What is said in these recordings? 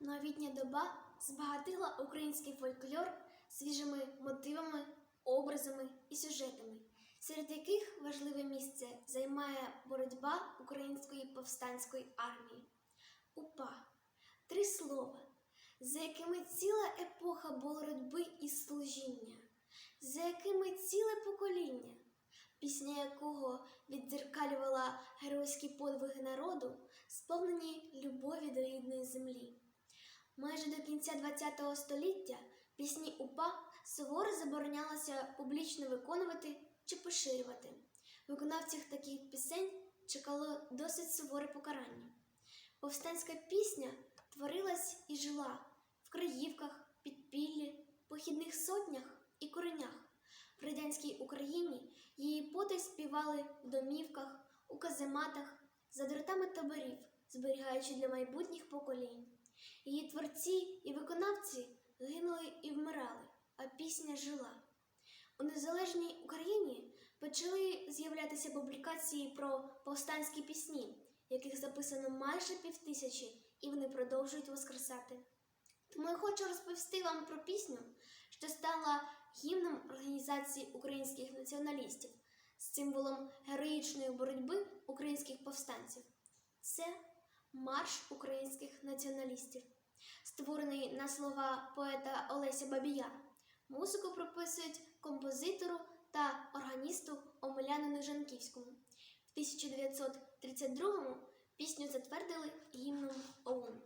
Новітня доба збагатила український фольклор свіжими мотивами, образами і сюжетами, серед яких важливе місце займає боротьба української повстанської армії. УПА три слова, за якими ціла епоха боротьби і служіння, за якими ціле покоління, пісня якого віддзеркалювала геройські подвиги народу, сповнені любові до рідної землі. Майже до кінця ХХ століття пісні УПА суворо заборонялося публічно виконувати чи поширювати. Виконавців таких пісень чекало досить суворе покарання. Повстанська пісня творилась і жила в краївках, підпіллі, похідних сотнях і коренях. В радянській Україні її потай співали в домівках, у казематах, за дротами таборів, зберігаючи для майбутніх поколінь. Її творці і виконавці гинули і вмирали, а пісня жила. У незалежній Україні почали з'являтися публікації про повстанські пісні, яких записано майже півтисячі, і вони продовжують воскресати. Тому я хочу розповісти вам про пісню, що стала гімном організації українських націоналістів, символом героїчної боротьби українських повстанців. Це марш українських націоналістів, створений на слова поета Олеся Бабія. Музику прописують композитору та органісту Омелянину Жанківському. В 1932-му пісню затвердили гімном ОУН.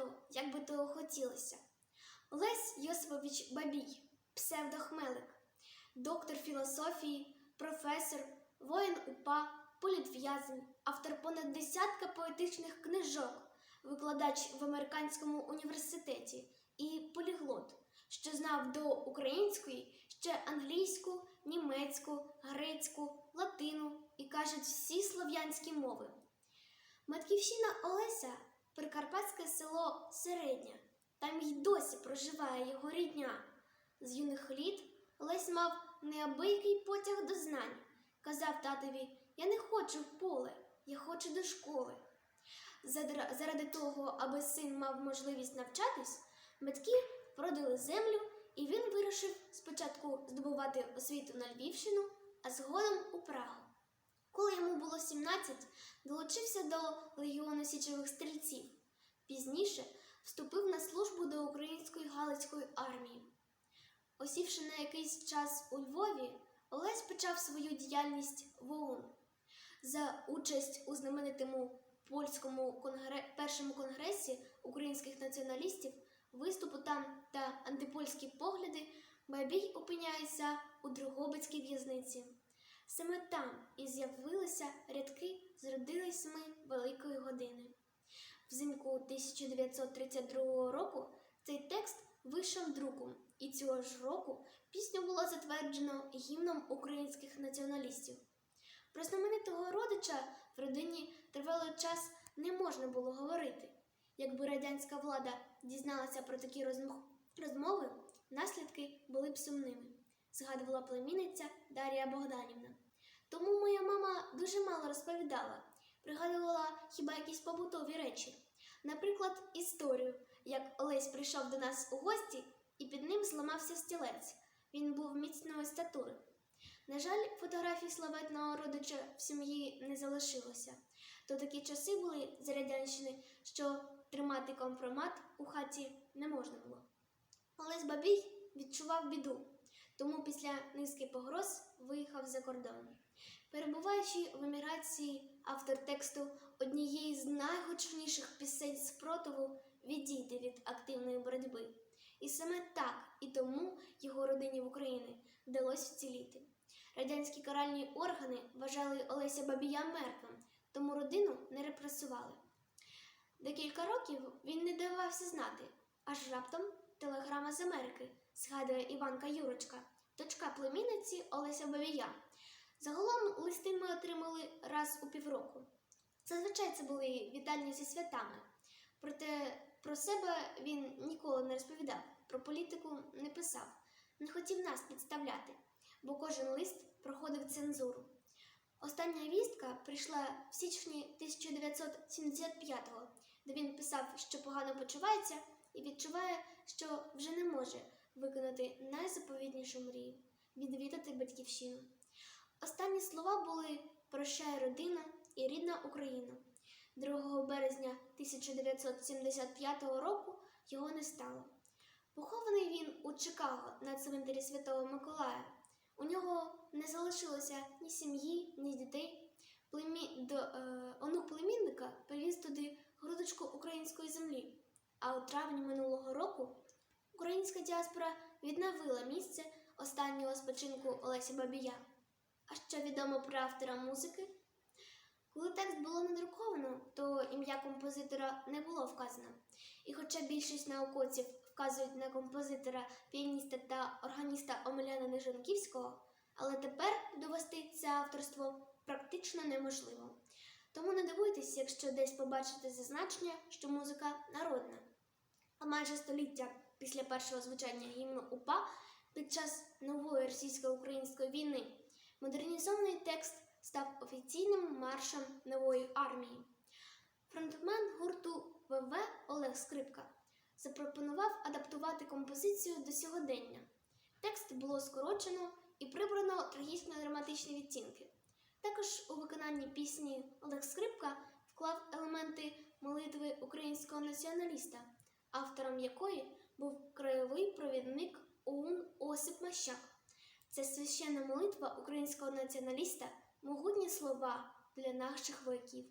Багато, як би того хотілося. Олесь Йосипович Бабій, псевдохмелик, доктор філософії, професор, воїн УПА, політв'язень, автор понад десятка поетичних книжок, викладач в американському університеті і поліглот, що знав до української ще англійську, німецьку, грецьку, латину і кажуть всі слов'янські мови. Батьківщина Олеся прикарпатське село Середня. Там й досі проживає його рідня. З юних літ Олесь мав неабиякий потяг до знань. Казав татові: Я не хочу в поле, я хочу до школи. Заради того, аби син мав можливість навчатись, батьки продали землю, і він вирішив спочатку здобувати освіту на Львівщину, а згодом у Прагу. Коли йому було 17, долучився до легіону січових стрільців. Пізніше вступив на службу до української галицької армії. Осівши на якийсь час у Львові, Олесь почав свою діяльність в ОУН. За участь у знаменитому польському конгре... першому конгресі українських націоналістів, виступу там та антипольські погляди, Бабій опиняється у Дрогобицькій в'язниці. Саме там і з'явилися рядки Зродились ми великої години. Взимку 1932 року цей текст вийшов друком, і цього ж року пісню було затверджено гімном українських націоналістів. Про знаменитого родича в родині тривалий час не можна було говорити. Якби радянська влада дізналася про такі розмови, наслідки були б сумними, згадувала племінниця Дар'я Богданівна. Тому моя мама дуже мало розповідала, пригадувала хіба якісь побутові речі. Наприклад, історію, як Олесь прийшов до нас у гості і під ним зламався стілець. Він був міцної статури. На жаль, фотографій славетного родича в сім'ї не залишилося. То такі часи були за радянщини, що тримати компромат у хаті не можна було. Олесь Бабій відчував біду, тому після низки погроз виїхав за кордон. Перебуваючи в еміграції, автор тексту однієї з найгучніших пісень спротиву відійде від активної боротьби. І саме так і тому його родині в Україні вдалося вціліти. Радянські каральні органи вважали Олеся Бабія мертвим, тому родину не репресували. Декілька років він не давався знати, аж раптом телеграма з Америки, згадує Іванка Юрочка, дочка племінниці Олеся Бабія. Загалом листи ми отримали раз у півроку. Зазвичай це були вітання зі святами. Проте про себе він ніколи не розповідав, про політику не писав, не хотів нас підставляти, бо кожен лист проходив цензуру. Остання вістка прийшла в січні 1975-го, де він писав, що погано почувається, і відчуває, що вже не може виконати найзаповітнішу мрію відвідати батьківщину. Останні слова були Прощай, родина і рідна Україна. 2 березня 1975 року його не стало. Похований він у Чикаго на цвинтарі Святого Миколая. У нього не залишилося ні сім'ї, ні дітей. Племі... До, е... онук племінника привіз туди грудочку української землі. А у травні минулого року українська діаспора відновила місце останнього спочинку Олеся Бабія. А що відомо про автора музики? Коли текст було надруковано, то ім'я композитора не було вказано. І хоча більшість науковців вказують на композитора, піаніста та органіста Омеляна Нижанківського, але тепер довести це авторство практично неможливо. Тому не дивуйтесь, якщо десь побачите зазначення, що музика народна. А майже століття після першого звучання гімну УПА під час нової російсько-української війни модернізований текст став офіційним маршем нової армії. Фронтмен гурту ВВ Олег Скрипка запропонував адаптувати композицію до сьогодення. Текст було скорочено і прибрано трагічно-драматичні відтінки. Також у виконанні пісні Олег Скрипка вклав елементи молитви українського націоналіста, автором якої був краєвий провідник ОУН Осип Мащак. Це священна молитва українського націоналіста, могутні слова для наших вояків.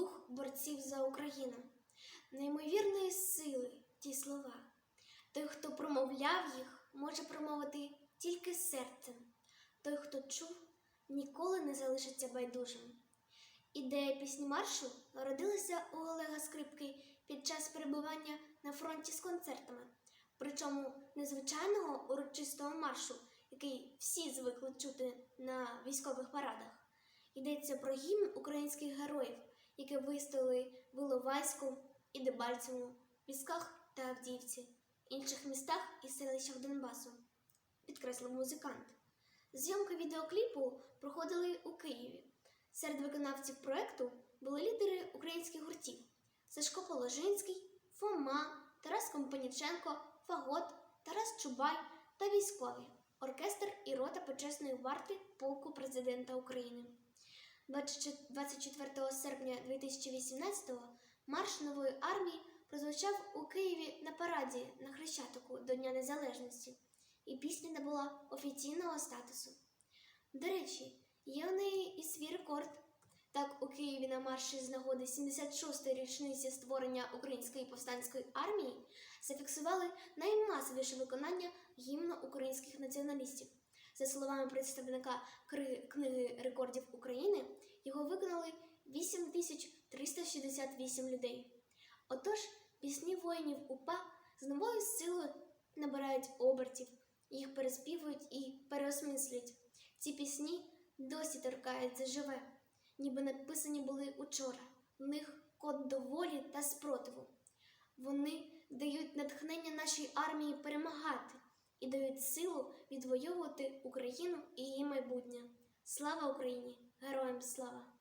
Дух борців за Україну. Неймовірної сили ті слова. Той, хто промовляв їх, може промовити тільки серцем. Той, хто чув, ніколи не залишиться байдужим. Ідея пісні маршу народилася у Олега Скрипки під час перебування на фронті з концертами, причому незвичайного урочистого маршу, який всі звикли чути на військових парадах. Йдеться про гімн українських героїв, які вистояли в Іловайську і Дебальцевому, Пісках та Авдіївці, інших містах і селищах Донбасу, підкреслив музикант. Зйомки відеокліпу проходили у Києві. Серед виконавців проекту були лідери українських гуртів Сашко Положинський, Фома, Тарас Компаніченко, Фагот, Тарас Чубай та військові, оркестр і рота почесної варти полку президента України. 24 серпня 2018-го марш нової армії прозвучав у Києві на параді на Хрещатику до Дня Незалежності, і пісня набула офіційного статусу. До речі, є у неї і свій рекорд. Так, у Києві на марші з нагоди 76-ї річниці створення Української повстанської армії зафіксували наймасовіше виконання гімну українських націоналістів. За словами представника книги рекордів України, його виконали 8368 людей. Отож, пісні воїнів УПА з новою силою набирають обертів, їх переспівують і переосмислюють. Ці пісні досі торкаються живе, ніби написані були учора. В них код до волі та спротиву. Вони дають натхнення нашій армії перемагати і дають силу відвоювати Україну і її майбутнє. Слава Україні! Героям слава!